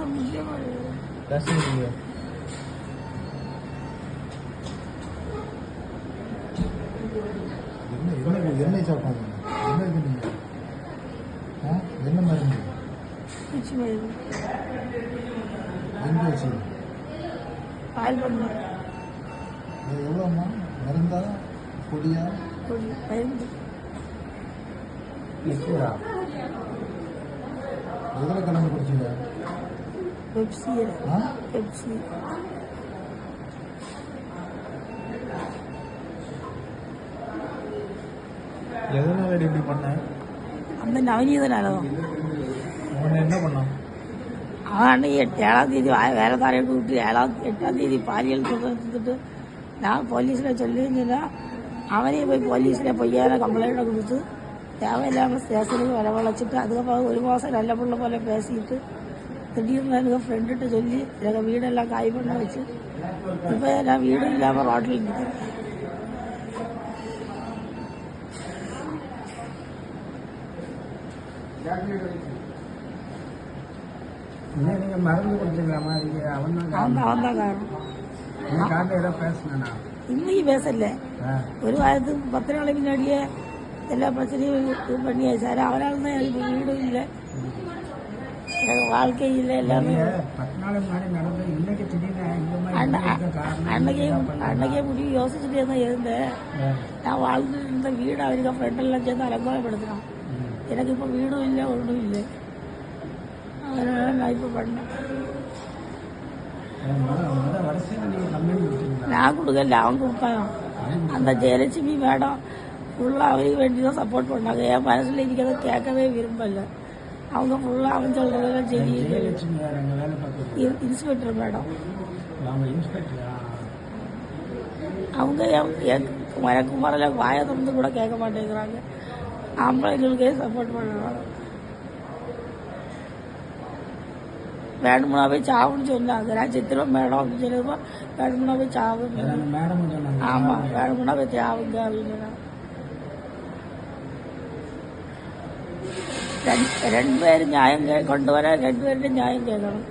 மாட்டேங்குது பேச முடியும் என்ன என்ன என்ன சாப்பாடு என்ன இது நீங்க என்ன மருந்து எங்கே வச்சு பால் பண்ண அது எவ்வளோம்மா மருந்தா பொடியா பொடி எதில் கலந்து குடிச்சீங்க எதனால இப்படி பண்ண அந்த நவநீதனாலதான் அவனை என்ன பண்ணான் அவன் அன்னைக்கு எட்டு ஏழாம் தேதி வா- வேலை தாரையை விட்டு ஏழாம் எட்டாம் தேதி பாலியல் கொடுத்துட்டு நான் போலீஸில் சொல்லியிருந்தேன்னா அவனே போய் போலீஸில் பொய்யான கம்ப்ளைண்ட் கொடுத்து தேவையில்லாமல் ஸ்டேஷனுக்கு வரவழைச்சிட்டு அதுக்கப்புறம் ஒரு மாதம் நல்ல பிள்ளை போல பேசிட்டு திடீர்னு எனக்கு ஃப்ரெண்டுகிட்ட சொல்லி எனக்கு வீடெல்லாம் காய் பண்ண வச்சு இப்போ நான் வீடு இல்லாமல் ரோட்டில் நிற்கிறேன் இன்னும் நீங்க மருந்து கொடுத்துக்கலாமா நீங்க அவன் தான் அவன் தான் அவன் தான் காரணம் நீ காட்ட ஏதோ பேசினா இன்னைக்கு பேசல ஒரு வாரத்துக்கு பத்து நாளைக்கு முன்னாடியே எல்லா பிரச்சனையும் இது பண்ணியாச்சு சார் அவனால தான் எனக்கு வீடும் இல்லை எனக்கு வாழ்க்கை இல்லை எல்லாமே அன்னைக்கே அன்னைக்கே முடிவு யோசிச்சுட்டே தான் இருந்தேன். நான் வாழ்ந்துட்டு இருந்த வீடு அவருக்கு ஃப்ரெண்டெல்லாம் சேர்ந்து அலங்கோலப்படுத்தினான் எனக்கு இப்போ வீடும் இல்லை ஒன்றும் இல்லை. அதனால நான் இப்போ பண்ணேன். நான் கொடுக்கல அவன் கொடுத்தான் அந்த ஜெயலட்சுமி மேடம் ஃபுல்லாக அவருக்கு வேண்டி தான் சப்போர்ட் பண்ணாங்க. என் மனசில் இருக்கிறத கேட்கவே விரும்பல. அவங்க ஃபுல்லாக அவன் சொல்கிறதெல்லாம் சரி. ஜெயலட்சுமி வேற வேலை பார்க்குறது. இன்ஸ்பெக்டர் மேடம் அவங்க இன்ஸ்பெக்டரா அவங்க என்- என் எனக்கு முறையில வாயை திறந்து கூட கேட்க மாட்டேங்கிறாங்க. ஆம்பளைங்களுக்கே சப்போர்ட் பண்ணுறாங்க வேணுமுன்னா போய் சாவுன்னு சொன்னாங்க. நான் சித்திரம் மேடம் அப்படின்னு சொல்லியிருப்போம் வேணுமுன்னா போய் சாவு. ஆமாம் வேணுமுன்னா போய் சாவுங்க அப்படின்னு. രണ്ടുപേരും ന്യായം കൊണ്ടുവരാൻ രണ്ടുപേരുടെ ന്യായം കേൾക്കണം